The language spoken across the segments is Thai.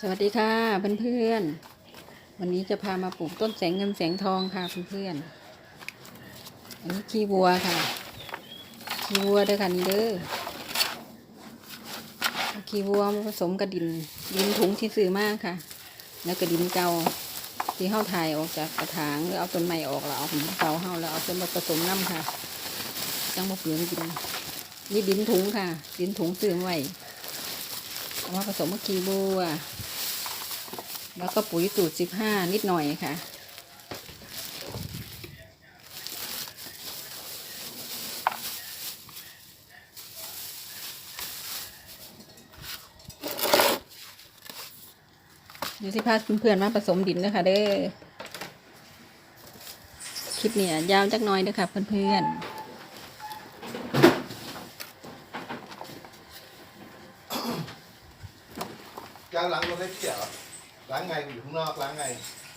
สวัสดีค่ะเพื่อนๆวันนี้จะพามาปลูกต้นแสงเงินแสงทองค่ะเพื่อนๆอันนี้ขี้วัวค่ะขี้วัวเด้อค่ะนี่เด้อขี้วัวมาผสมกับดินดินถุงที่ซื้อมากค่ะ แล้วก็ดินเก่าที่เฮาถ่ายออกจากกระถางหรือเอาต้นใหม่ออกแล้วเอาดินเก่าเฮาแล้วเอาต้นมาผสมน้ำค่ะจังบ่เปลืองดินนี่ดินถุงค่ะ ดินถุงซื้อไว้เอามาผสมกับขี้วัว แล้วก็ปุ๋ยสูตรสิบห้านิดหน่อยค่ะ เดี๋ยวสิพาเพื่อนๆมาผสมดินนะคะเด้อ คลิปเนี่ยยาวจักหน้อยเด้อค่ะเพื่อนจะล้างรถให้เกี่ยว ล้างไงอยู่ข้างนอกล้างไง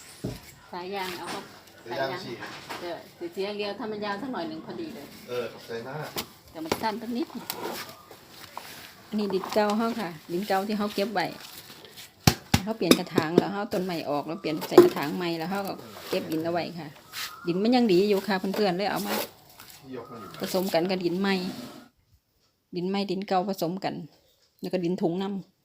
ๆสายยางเอาเข้าเดี๋ยวยางฉีดเดี๋ยวสีเสียงเดียวถ้ามันยาวสักหน่อยหนึ่งพอดีเลย เออขอบใจมากแต่มันสั้นสักนิดอันนี้ดินเก่าเขาค่ะ ดินเก่าที่เขาเก็บไว้เขาเปลี่ยนกระถางแล้วเขาเอาต้นใหม่ออกแล้วเปลี่ยนใส่กระถางใหม่แล้วเขาก็เก็บดินเอาไว้ค่ะ ดินมันยังดีอยู่ค่ะเพื่อนๆเลยเอามาที่ยกมันอยู่ผสมกันกับดินใหม่ ดินใหม่ดินเก่าผสมกัน แล้วก็ดินถุงน้ำ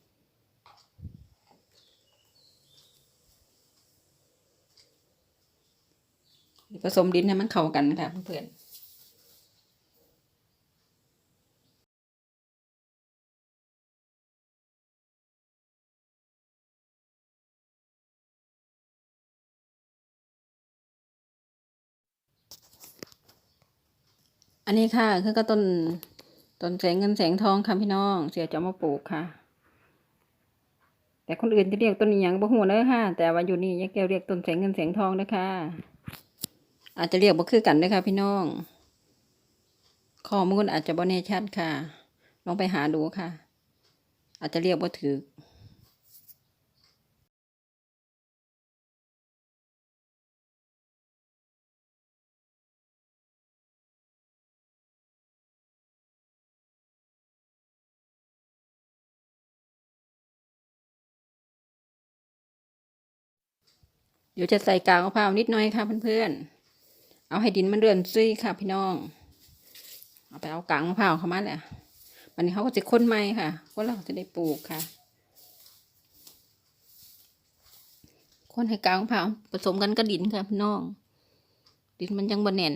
ผสมดินให้มันเข้ากันค่ะเพื่อนๆอันนี้ค่ะคือก็ต้นต้นแสงเงินแสงทองค่ะพี่น้อง เสียจะมาปลูกค่ะ แต่คนอื่นจะเรียกต้นนี้ยังบ่ฮู้เด้อค่ะ แต่ว่าอยู่นี่ยายแก้วเรียกต้นแสงเงินแสงทองเด้อค่ะ อาจจะเรียกบ่คือกันเด้ค่ะพี่น้อง ข้อมูลอาจจะบ่แน่ชัดค่ะ ลองไปหาดูค่ะ อาจจะเรียกบ่ถูกเดี๋ยวจะใส่กากมะพร้าวนิดหน่อยค่ะเพื่อนๆ เอาให้ดินมันเดือนซี่ค่ะ พี่น้อง เอาไปเอากางมะพร้าวเข้ามาแหละวันนี้เขาก็จะค้นไม้ค่ะค้นแล้วจะได้ปลูกค่ะค้นให้กางมะพร้าวผสมกันกระดินค่ะพี่น้อง ดินมันยังบนแน่น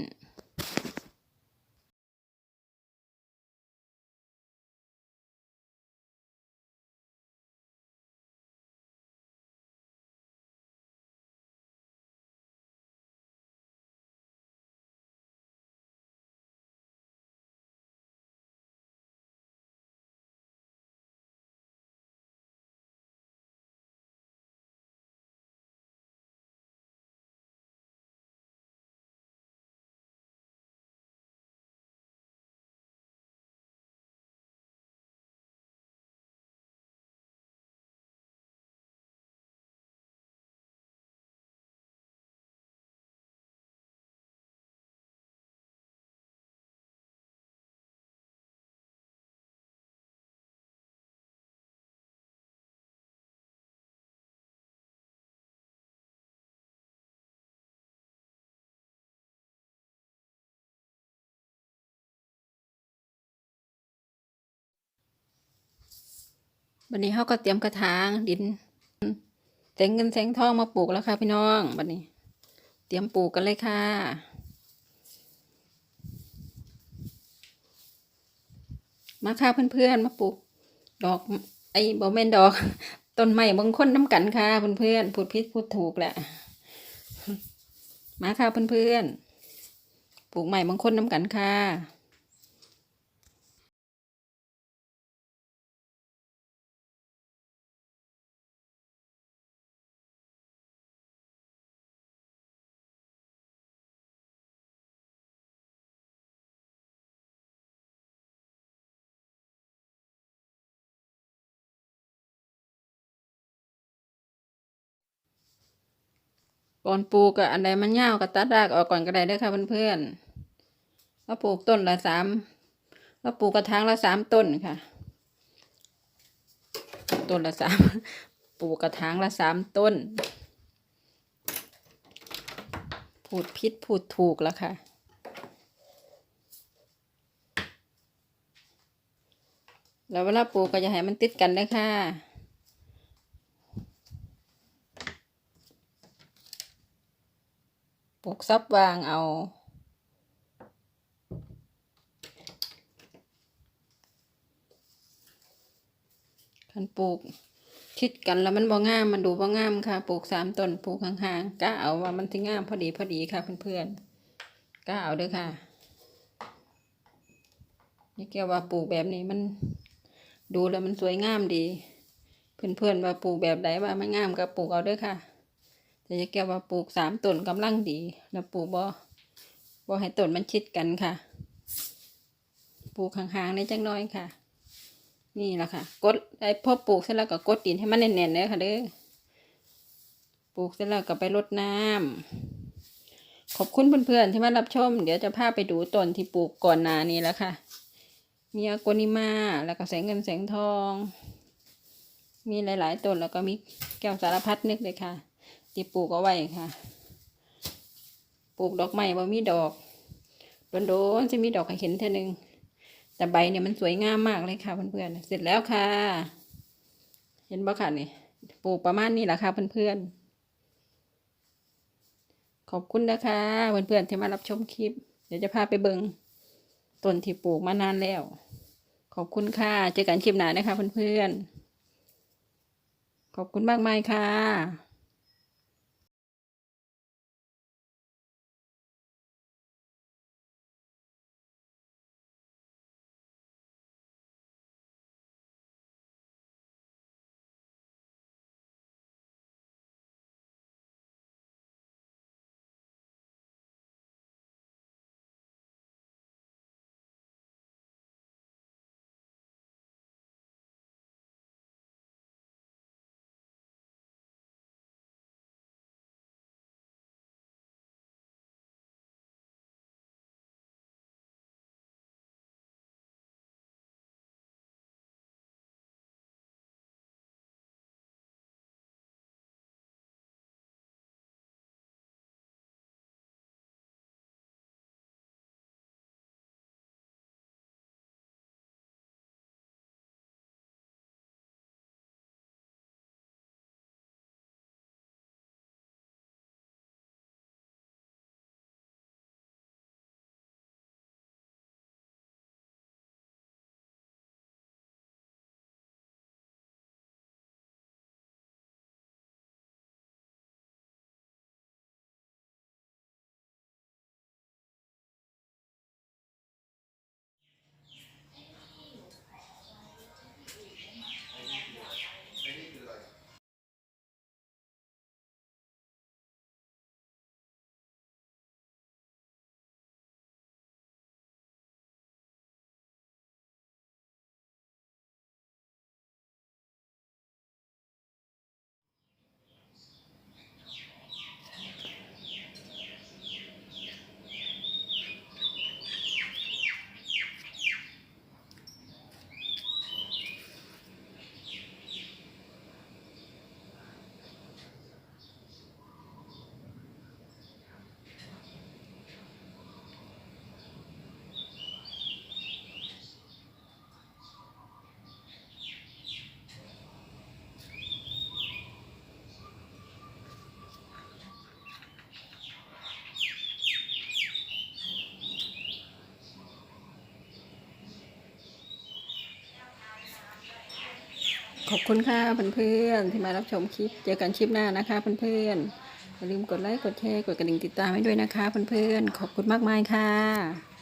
วันนี้เขาก็เตรียมกระถางดินแสงเงินแสงทองมาปลูกแล้วค่ะพี่น้องวันนี้ เตรียมปลูกกันเลยค่ะมาค่ะเพื่อนๆมาปลูก ดอก ไอ้บอแมนดอกต้นไม้บางคนน้ำกันค่ะ เพื่อนๆพูดพิษพูดถูกแหละมาค่ะเพื่อนๆปลูกใหม่บางคนน้ำกันค่ะ ก่อนปลูกอะอันใดมันยาวก็ตัดรากออกก่อนก็ได้เด้อค่ะเพื่อนๆแล้วปลูกต้นละสามแล้วปลูกกระถางละสามต้นค่ะ ต้นละสามปลูกกระถางละสามต้นพูดพิษพูดถูกแล้วค่ะแล้วเวลาปลูกก็จะให้มันติดกันเลยค่ะ ปลูกซับวางเอาคันปลูกชิดกันแล้วมันบ่งามมันดูบ่งามค่ะ ปลูกสามต้นปลูกห่างๆกะเอาว่ามันที่งามพอดีพอดีค่ะเพื่อนๆกะเอาเด้อค่ะนี่แกว่าปลูกแบบนี้มันดูแล้วมันสวยงามดี เพื่อนๆว่าปลูกแบบไหนว่ามันงามก็ปลูกเอาเด้อค่ะ แต่ยาแก้วว่าปลูกสามต้นกำลังดี แล้วปลูกบ่บ่ให้ต้นมันชิดกันค่ะ ปลูกห่างๆได้จังน้อยค่ะ นี่แหละค่ะ กดไอ้พอปลูกเสร็จแล้วก็กดดินให้มันแน่นๆเลยค่ะเด้อ ปลูกเสร็จแล้วก็ไปรดน้ำขอบคุณเพื่อนๆที่มารับชม เดี๋ยวจะพาไปดูต้นที่ปลูกก่อนหน้านี้แล้วค่ะ มีอโกนิมาแล้วก็แสงเงินแสงทอง มีหลายๆต้นแล้วก็มีแก้วสารพัดนึกเลยค่ะ ที่ปลูกเอาไว้ค่ะ ปลูกดอกไม้บ่มีดอกโดนๆจะมีดอกให้เห็นเท่านึง แต่ใบเนี่ยมันสวยงามมากเลยค่ะเพื่อนๆ เสร็จแล้วค่ะ เห็นบ่ค่ะนี่ ปลูกประมาณนี้แหละค่ะเพื่อนๆ ขอบคุณนะคะเพื่อนๆที่มารับชมคลิป เดี๋ยวจะพาไปเบิงต้นที่ปลูกมานานแล้ว ขอบคุณค่ะ เจอกันคลิปหน้านะคะเพื่อนๆ ขอบคุณมากมายค่ะ ขอบคุณค่ะเพื่อนๆที่มารับชมคลิป เจอกันคลิปหน้านะคะเพื่อนๆอย่าลืมกดไลค์กดแชร์กดกระดิ่งติดตามให้ด้วยนะคะเพื่อนๆขอบคุณมากมายค่ะ